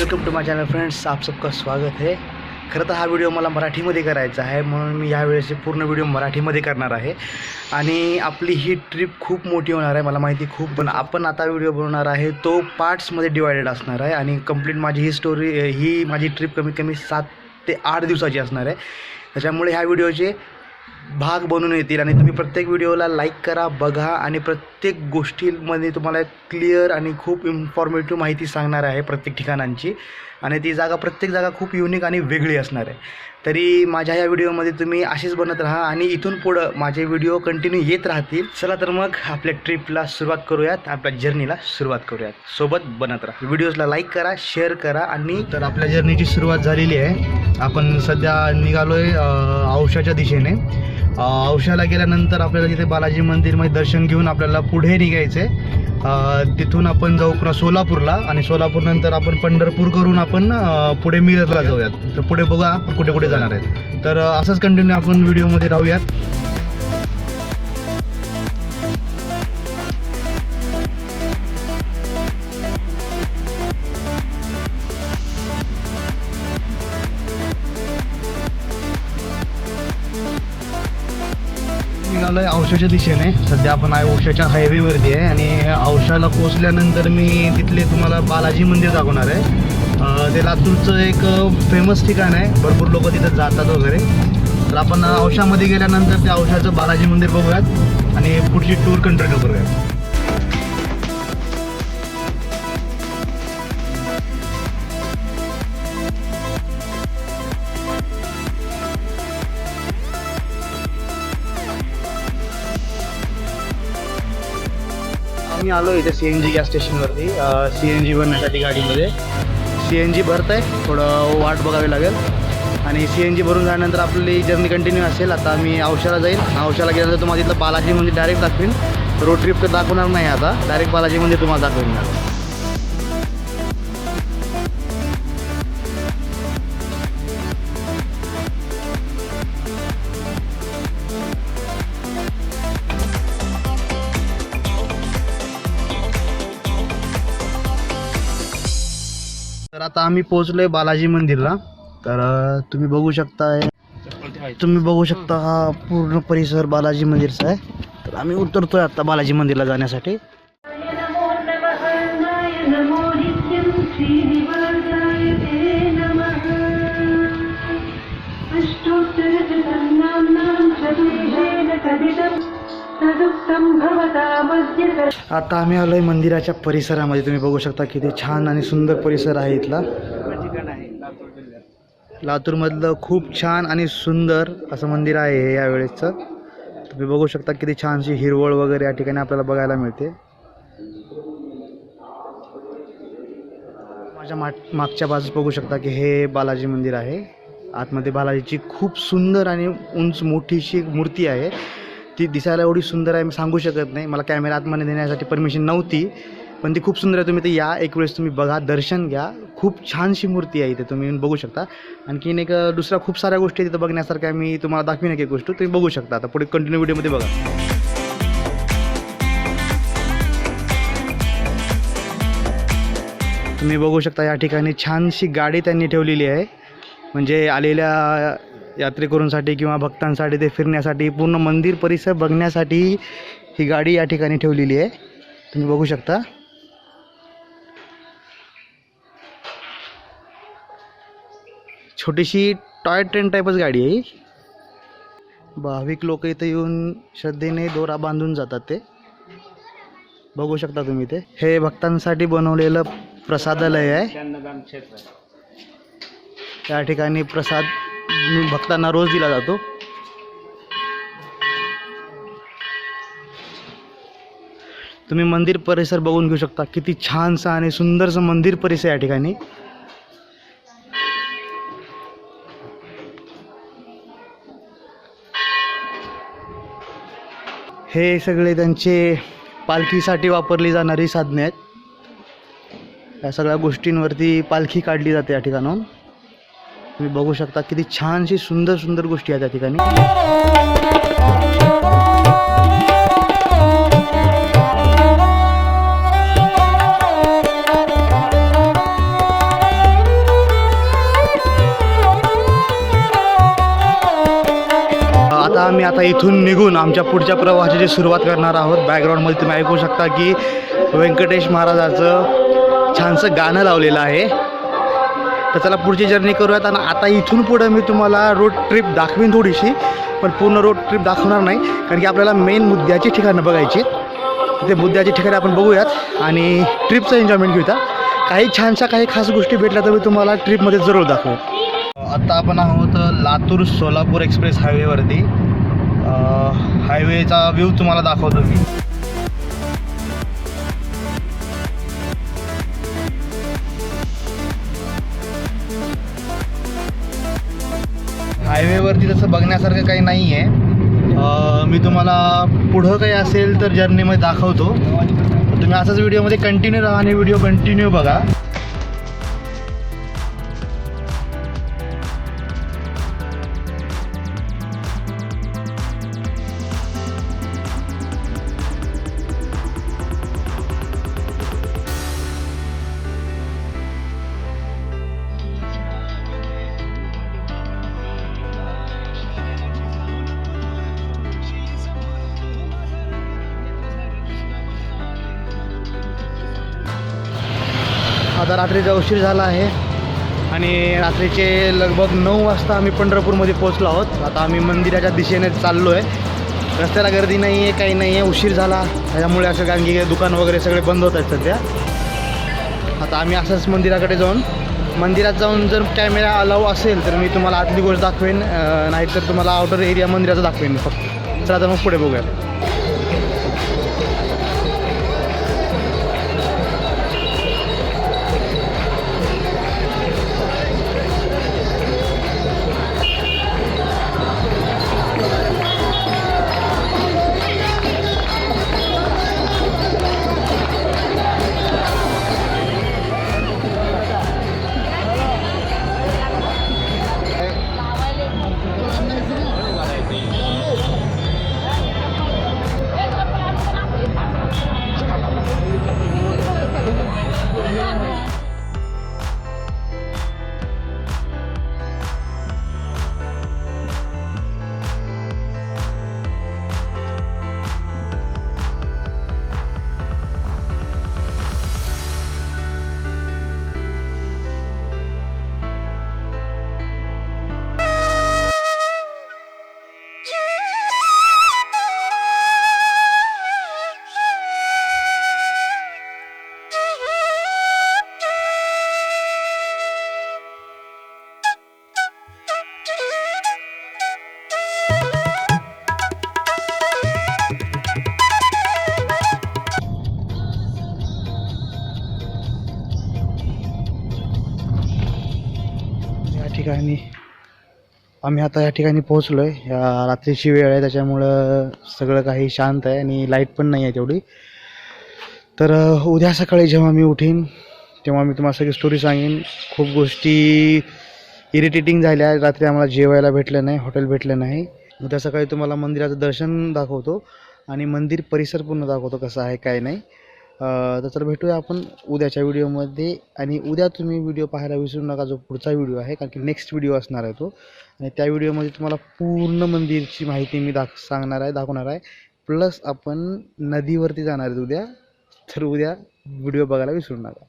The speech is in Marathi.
Welcome to my channel friends आप सबका स्वागत आहे खरं तर हा व्हिडिओ मला मराठीमध्ये करायचा आहे म्हणून मी यावेळेस पूर्ण व्हिडिओ मराठीमध्ये करणार आहे. आणि आपली ही ट्रिप खूप मोठी होणार आहे मला माहिती खूप पण आपण आता व्हिडिओ बनवणार आहे तो पार्ट्समध्ये डिवायडेड असणार आहे. आणि कंप्लीट माझी ही स्टोरी ही माझी ट्रिप कमीत कमी सात ते आठ दिवसाची असणार आहे. त्याच्यामुळे ह्या व्हिडिओचे भाग बनून येतील. आणि तुम्ही प्रत्येक व्हिडिओला लाईक करा बघा आणि प्रत्येक प्रत्येक गोष्टीमध्ये तुम्हाला क्लिअर आणि खूप इन्फॉर्मेटिव्ह माहिती सांगणार आहे प्रत्येक ठिकाणांची. आणि ती जागा प्रत्येक जागा खूप युनिक आणि वेगळी असणार आहे. तरी माझ्या या व्हिडिओमध्ये तुम्ही असेच बनत राहा आणि इथून पुढं माझे व्हिडिओ कंटिन्यू येत राहतील. चला तर मग आपल्या ट्रिपला सुरुवात करूयात. आपल्या जर्नीला सुरुवात करूयात. सोबत बनत राहा. व्हिडिओजला लाईक करा शेअर करा आणि तर आपल्या जर्नीची सुरुवात झालेली आहे. आपण सध्या निघालो आहे औषाच्या दिशेने. अ, औषाला गेल्यानंतर आपल्याला तिथे बालाजी मंदिरमध्ये दर्शन घेऊन आपल्याला पुढे निघायचे. तिथून आपण जाऊ पुन्हा सोलापूरला आणि सोलापूर नंतर आपण पंढरपूर करून आपण पुढे मिरजला जाऊयात. तर पुढे बघा कुठे कुठे जाणार आहेत. तर असंच कंटिन्यू आपण व्हिडिओमध्ये राहूयात. निघालोय औषधाच्या दिशेने. सध्या आपण आहे औषधाच्या हायवेवरती आहे आणि औषधाला पोचल्यानंतर मी तिथले तुम्हाला बालाजी मंदिर दाखवणार आहे. ते लातूरचं एक फेमस ठिकाण आहे. भरपूर लोक तिथं जातात वगैरे. तर आपण औषधामध्ये गेल्यानंतर त्या औषधाचं बालाजी मंदिर बघूयात आणि पुढची टूर कंटिन्यू करूयात. आम्ही आलो इथे सी एन जी गॅस स्टेशनवरती सी एन जी भरण्यासाठी गाडीमध्ये. सी एन जी भरत आहे थोडं वाट बघावी लागेल. आणि सी एन जी भरून झाल्यानंतर आपली जर्नी कंटिन्यू असेल. आता मी औषाला जाईल औषाला गेल्यानंतर तुम्हाला तिथलं बालाजी मंदिर डायरेक्ट दाखवीन. रोड ट्रिप तर दाखवणार नाही आता. डायरेक्ट बालाजी मंदिर तुम्हाला दाखवेन तर आता आम्ही पोहोचलोय बालाजी मंदिरला. तर तुम्ही बघू शकता तुम्ही बघू शकता हा पूर्ण परिसर बालाजी मंदिरचा आहे. तर आम्ही उतरतोय आता बालाजी मंदिरला जाण्यासाठी. आता आम्ही आलोय मंदिराच्या परिसरामध्ये. तुम्ही बघू शकता किती छान आणि सुंदर परिसर आहे इथला. लातूरमधलं खूप छान आणि सुंदर असं मंदिर आहे हे यावेळेसचं. तुम्ही बघू शकता किती छानशी हिरवळ वगैरे या ठिकाणी आपल्याला बघायला मिळते. माझ्या मागच्या बाजूस बघू शकता की हे बालाजी मंदिर आहे. आतमध्ये बालाजीची खूप सुंदर आणि उंच मोठीशी मूर्ती आहे. ती दिसायला एवढी सुंदर आहे मी सांगू शकत नाही. मला कॅमेरा आतमध्ये नेण्यासाठी परमिशन नव्हती. पण ती खूप सुंदर आहे. तुम्ही ते या एक वेळेस तुम्ही बघा दर्शन घ्या. खूप छानशी मूर्ती आहे इथे तुम्ही येऊन बघू शकता. आणखीन एक दुसऱ्या खूप साऱ्या गोष्टी तिथं बघण्यासारख्या मी तुम्हाला दाखवीन एक गोष्ट. तुम्ही बघू शकता. आता पुढे कंटिन्यू व्हिडिओमध्ये बघा. तुम्ही बघू शकता या ठिकाणी छानशी गाडी त्यांनी ठेवलेली आहे. म्हणजे आलेल्या यात्रेकरूंसाठी किंवा भक्तांसाठी ते फिरण्यासाठी पूर्ण मंदिर परिसर बघण्यासाठी ही गाडी या ठिकाणी ठेवलेली आहे. तुम्ही बघू शकता. छोटीशी टॉय ट्रेन टाईपच गाडी आहे ही. भाविक लोक इथे येऊन श्रद्धेने दोरा बांधून जातात ते. बघू शकता तुम्ही ते. हे भक्तांसाठी बनवलेलं प्रसादालय आहे. त्या ठिकाणी प्रसाद भक्तांना रोज दिला जातो. तुम्ही मंदिर परिसर बघून घेऊ शकता. किती छानसं आणि सुंदरसं मंदिर परिसर या ठिकाणी. हे सगळे त्यांचे पालखीसाठी वापरली जाणारी साधने आहेत. या सगळ्या गोष्टींवरती पालखी काढली जाते या ठिकाणाहून. तुम्ही बघू शकता किती छानशी सुंदर सुंदर गोष्टी आहेत त्या ठिकाणी. आता आम्ही आता इथून निघून आमच्या पुढच्या प्रवाहाची जी सुरुवात करणार आहोत. बॅकग्राऊंडमध्ये तुम्ही ऐकू शकता की व्यंकटेश महाराजाचं छानसं गाणं लावलेलं आहे. तर चला पुढची जर्नी करूयात आणि आता इथून पुढं मी तुम्हाला रोड ट्रिप दाखवीन थोडीशी पण पूर्ण रोड ट्रिप दाखवणार नाही कारण की आपल्याला मेन मुद्द्याची ठिकाणं बघायची ते मुद्द्याची ठिकाणी आपण बघूयात आणि ट्रिपचं एन्जॉयमेंट घेऊया. काही छानशा काही खास गोष्टी भेटल्या तर मी तुम्हाला ट्रिपमध्ये जरूर दाखवू. आता आपण आहोत लातूर सोलापूर एक्सप्रेस हायवेवरती हायवेचा व्ह्यू तुम्हाला दाखवतो मी. असं बघण्यासारखं काही नाही आहे मी तुम्हाला पुढं काही असेल तर जर्नीमध्ये दाखवतो. तुम्ही असंच व्हिडिओमध्ये कंटिन्यू राहा आणि व्हिडिओ कंटिन्यू बघा. आता रात्रीचा उशीर झाला आहे. आणि रात्रीचे लगभग नऊ वाजता आम्ही पंढरपूरमध्ये पोहोचलो आहोत. आता आम्ही मंदिराच्या दिशेने चाललो आहे रस्त्याला गर्दी नाही आहे काही नाही आहे उशीर झाला. त्याच्यामुळे असं कारण की दुकान वगैरे सगळे बंद होत आहेत सध्या. आता आम्ही असंच मंदिराकडे जाऊन मंदिरात जाऊन जर कॅमेरा अलाव असेल तर मी तुम्हाला आतली गोष्ट दाखवेन. नाहीतर तुम्हाला आउटर एरिया मंदिराचा दाखवेन फक्त. चला तर मग पुढे बघूया. ठिकाणी आम्ही आता या ठिकाणी पोहोचलो आहे या रात्रीची वेळ आहे त्याच्यामुळं सगळं काही शांत आहे आणि लाइट पण नाही आहे तेवढी. तर उद्या सकाळी जेव्हा मी उठीन तेव्हा मी तुम्हाला सगळी स्टोरी सांगेन. खूप गोष्टी इरिटेटिंग झाल्या. रात्री आम्हाला जेवायला भेटलं नाही हॉटेल भेटलं नाही. उद्या सकाळी तुम्हाला मंदिराचं दर्शन दाखवतो आणि मंदिर परिसर पूर्ण दाखवतो कसं आहे काय नाही. तर चला भेटूया आपण उद्याच्या व्हिडिओमध्ये. आणि उद्या तुम्ही व्हिडिओ पाहायला विसरू नका जो पुढचा व्हिडिओ आहे कारण की नेक्स्ट व्हिडिओ असणार आहे तो. आणि त्या व्हिडिओमध्ये तुम्हाला पूर्ण मंदिरची माहिती मी दाख सांगणार आहे दाखवणार आहे. प्लस आपण नदीवरती जाणार आहेत उद्या तर उद्या व्हिडिओ बघायला विसरू नका.